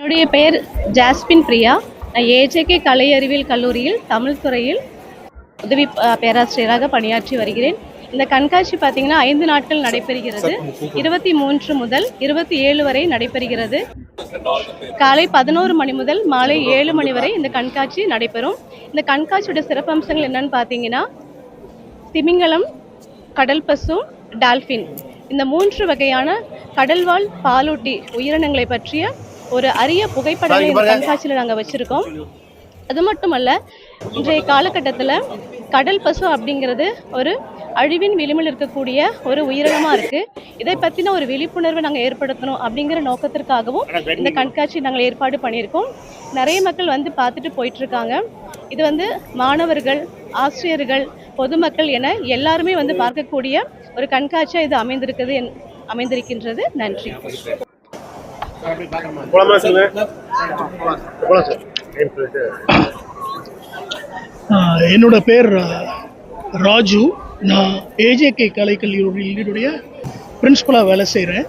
என்னுடைய பெயர் ஜாஸ்பின் பிரியா. நான் ஏஜேகே கலை அறிவியல் கல்லூரியில் தமிழ் துறையில் உதவி பேராசிரியராக பணியாற்றி வருகிறேன். இந்த கண்காட்சி பார்த்தீங்கன்னா ஐந்து நாட்கள் நடைபெறுகிறது. இருபத்தி மூன்று முதல் இருபத்தி ஏழு வரை நடைபெறுகிறது. காலை பதினோரு மணி முதல் மாலை ஏழு மணி வரை இந்த கண்காட்சி நடைபெறும். இந்த கண்காட்சியோட சிறப்பம்சங்கள் என்னன்னு பார்த்தீங்கன்னா திமிங்கலம் கடல் பசு டால்ஃபின் இந்த மூன்று வகையான கடல்வாழ் பாலூட்டி உயிரினங்களை பற்றிய ஒரு அரிய புகைப்படங்களை இந்த கண்காட்சியில் நாங்கள் வச்சுருக்கோம். அது மட்டுமல்ல இன்றைய காலகட்டத்தில் கடல் பசு அப்படிங்கிறது ஒரு அழிவின் விளிம்பில் இருக்கக்கூடிய ஒரு உயிரினமாக இருக்குது இதை பற்றின ஒரு விழிப்புணர்வை நாங்கள் ஏற்படுத்தணும் அப்படிங்கிற நோக்கத்திற்காகவும் இந்த கண்காட்சி நாங்கள் ஏற்பாடு பண்ணியிருக்கோம். நிறைய மக்கள் வந்து பார்த்துட்டு போயிட்டுருக்காங்க. இது வந்து மாணவர்கள் ஆசிரியர்கள் பொதுமக்கள் என எல்லாருமே வந்து பார்க்கக்கூடிய ஒரு கண்காட்சியாக இது அமைந்திருக்குது அமைந்திருக்கின்றது. நன்றி. போலாமா சொல்லுங்க போலாம் சார். என்னோட பேர் ராஜு. நான் ஏஜேகே கலைக்கல்லூரியினுடைய பிரின்ஸ்பலாக வேலை செய்கிறேன்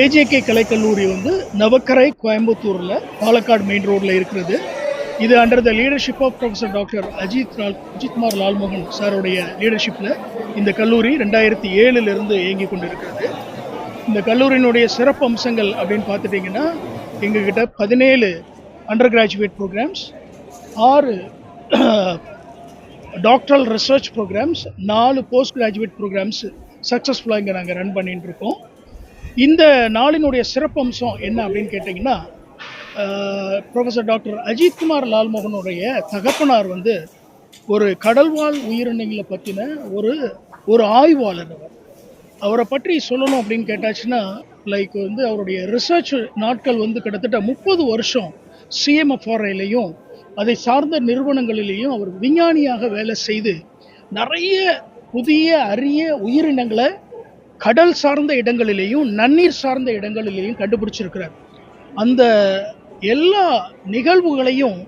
ஏஜேகே கலைக்கல்லூரி வந்து நவக்கரை கோயம்புத்தூரில் பாலக்காடு மெயின் ரோட்டில் இருக்கிறது. இது under the leadership of professor doctor Ajith Lal Ajithkumar Lalmohan சாருடைய லீடர்ஷிப்பில் இந்த கல்லூரி ரெண்டாயிரத்தி ஏழுலேருந்து இயங்கி கொண்டு இருக்கிறது இந்த கல்லூரியினுடைய சிறப்பு அம்சங்கள் அப்படின்னு பார்த்துட்டிங்கன்னா எங்ககிட்ட பதினேழு அண்டர் கிராஜுவேட் ப்ரோக்ராம்ஸ் ஆறு டாக்டரல் ரிசர்ச் ப்ரோக்ராம்ஸ் நாலு போஸ்ட் கிராஜுவேட் ப்ரோக்ராம்ஸ் சக்ஸஸ்ஃபுல்லாக இங்கே நாங்கள் ரன் பண்ணிகிட்டு இருக்கோம் இந்த நாளினுடைய சிறப்பு அம்சம் என்ன அப்படின்னு கேட்டிங்கன்னா ப்ரொஃபஸர் டாக்டர் அஜித்குமார் லால்மோகனுடைய தகப்பனார் வந்து ஒரு கடல்வாழ் உயிரினங்களை பற்றின ஒரு ஒரு ஆய்வாளர் அவர். அவரை பற்றி சொல்லணும் அப்படின்னு கேட்டாச்சுன்னா லைக் வந்து அவருடைய ரிசர்ச் நாட்கள் வந்து கிட்டத்தட்ட முப்பது வருஷம் சிஎம்எஃப்ஆர்ஐலையும் அதை சார்ந்த நிறுவனங்களிலேயும் அவர் விஞ்ஞானியாக வேலை செய்து நிறைய புதிய அரிய உயிரினங்களை கடல் சார்ந்த இடங்களிலேயும் நன்னீர் சார்ந்த இடங்களிலேயும் கண்டுபிடிச்சிருக்கிறார். அந்த எல்லா நிகழ்வுகளையும்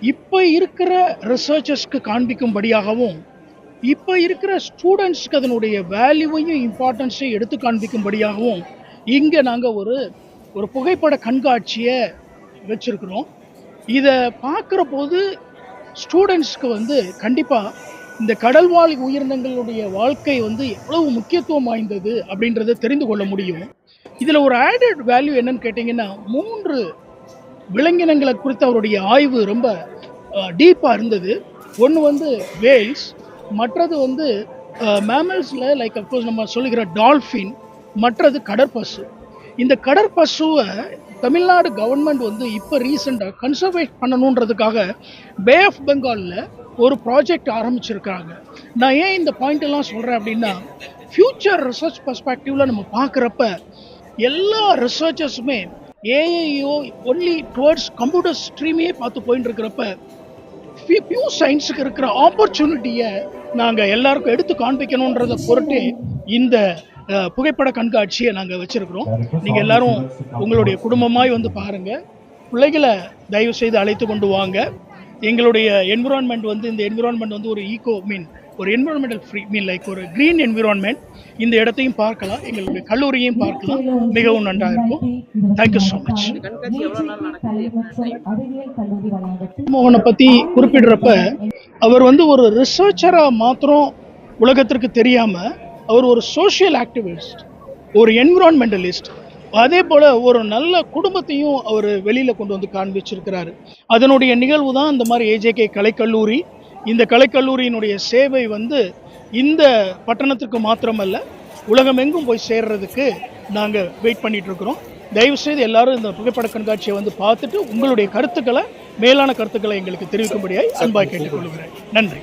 இப்போ இருக்கிற ரிசர்ச்சர்ஸ்க்கு காண்பிக்கும்படியாகவும் இப்போ இருக்கிற ஸ்டூடெண்ட்ஸ்க்கு அதனுடைய வேல்யூவையும் இம்பார்ட்டன்ஸையும் எடுத்து காண்பிக்கும்படியாகவும் இங்கே நாங்கள் ஒரு ஒரு புகைப்பட கண்காட்சியை வச்சுருக்குறோம். இதை பார்க்குற போது ஸ்டூடெண்ட்ஸ்க்கு வந்து கண்டிப்பாக இந்த கடல்வாழ் உயிரினங்களுடைய வாழ்க்கை வந்து எவ்வளவு முக்கியத்துவம் வாய்ந்தது அப்படின்றத தெரிந்து கொள்ள முடியும். இதில் ஒரு ஆடட் வேல்யூ என்னன்னு கேட்டிங்கன்னா மூன்று விலங்கினங்களை குறித்து அவருடைய ஆய்வு ரொம்ப டீப்பாக இருந்தது. ஒன்று வந்து வேல்ஸ் மற்றது வந்து மேமல்ஸில் லைக் அப்கோர்ஸ் நம்ம சொல்லுகிற டால்ஃபின் மற்றது கடற்பசு. இந்த கடற்பசுவை தமிழ்நாடு கவர்மெண்ட் வந்து இப்போ ரீசெண்டாக கன்சர்வேட் பண்ணணுன்றதுக்காக பே ஆஃப் பெங்காலில் ஒரு ப்ராஜெக்ட் ஆரம்பிச்சிருக்காங்க. நான் ஏன் இந்த பாயிண்ட் எல்லாம் சொல்கிறேன் அப்படின்னா ஃப்யூச்சர் ரிசர்ச் பர்ஸ்பெக்டிவில் நம்ம பார்க்குறப்ப எல்லா ரிசர்ச்சர்ஸுமே ஏஐயோ ஒன்லி டுவர்ட்ஸ் கம்ப்யூட்டர் ஸ்ட்ரீமே பார்த்து போயின்னு இருக்கிறப்ப பியூ சயின்ஸுக்கு இருக்கிற ஆப்பர்ச்சுனிட்டியை நாங்கள் எல்லாருக்கும் எடுத்து காண்பிக்கணுன்றத பொருட்டு இந்த புகைப்பட கண்காட்சியை நாங்கள் வச்சுருக்கிறோம். நீங்கள் எல்லாரும் உங்களுடைய குடும்பமாய் வந்து பாருங்கள் பிள்ளைகளை தயவு செய்து அழைத்து கொண்டு வாங்க. எங்களுடைய என்விரான்மெண்ட் வந்து இந்த என்விரான்மெண்ட் வந்து ஒரு ஈகோ மீன் ஒரு என்விரான்மெண்டல் ஃப்ரீ மீன் லைக் ஒரு க்ரீன் என்விரான்மெண்ட் இந்த இடத்தையும் பார்க்கலாம். எங்களுடைய கல்லூரியையும் பார்க்கலாம். மிகவும் நன்றாக இருக்கும். தேங்க்யூ ஸோ மச் மோகனை பற்றி குறிப்பிடுறப்ப அவர் வந்து ஒரு ரிசர்ச்சராக மாத்திரம் உலகத்திற்கு தெரியாமல் அவர் ஒரு சோஷியல் ஆக்டிவிஸ்ட் ஒரு என்விரான்மெண்டலிஸ்ட் அதே போல் ஒரு நல்ல குடும்பத்தையும் அவர் வெளியில் கொண்டு வந்து காண்பிச்சிருக்கிறாரு. அதனுடைய நிகழ்வு தான் இந்த மாதிரி ஏஜேகே கலைக்கல்லூரி. இந்த கலைக்கல்லூரியினுடைய சேவை வந்து இந்த பட்டணத்திற்கு மாத்திரமல்ல உலகமெங்கும் போய் சேர்றதுக்கு நாங்கள் வெயிட் பண்ணிகிட்ருக்குறோம் தயவுசெய்து எல்லாரும் இந்த புகைப்பட கண்காட்சியை வந்து பார்த்துட்டு உங்களுடைய கருத்துக்களை மேலான கருத்துக்களை எங்களுக்கு தெரிவிக்கும்படியாய் அன்பாய் கேட்டுக்கொள்கிறேன். நன்றி.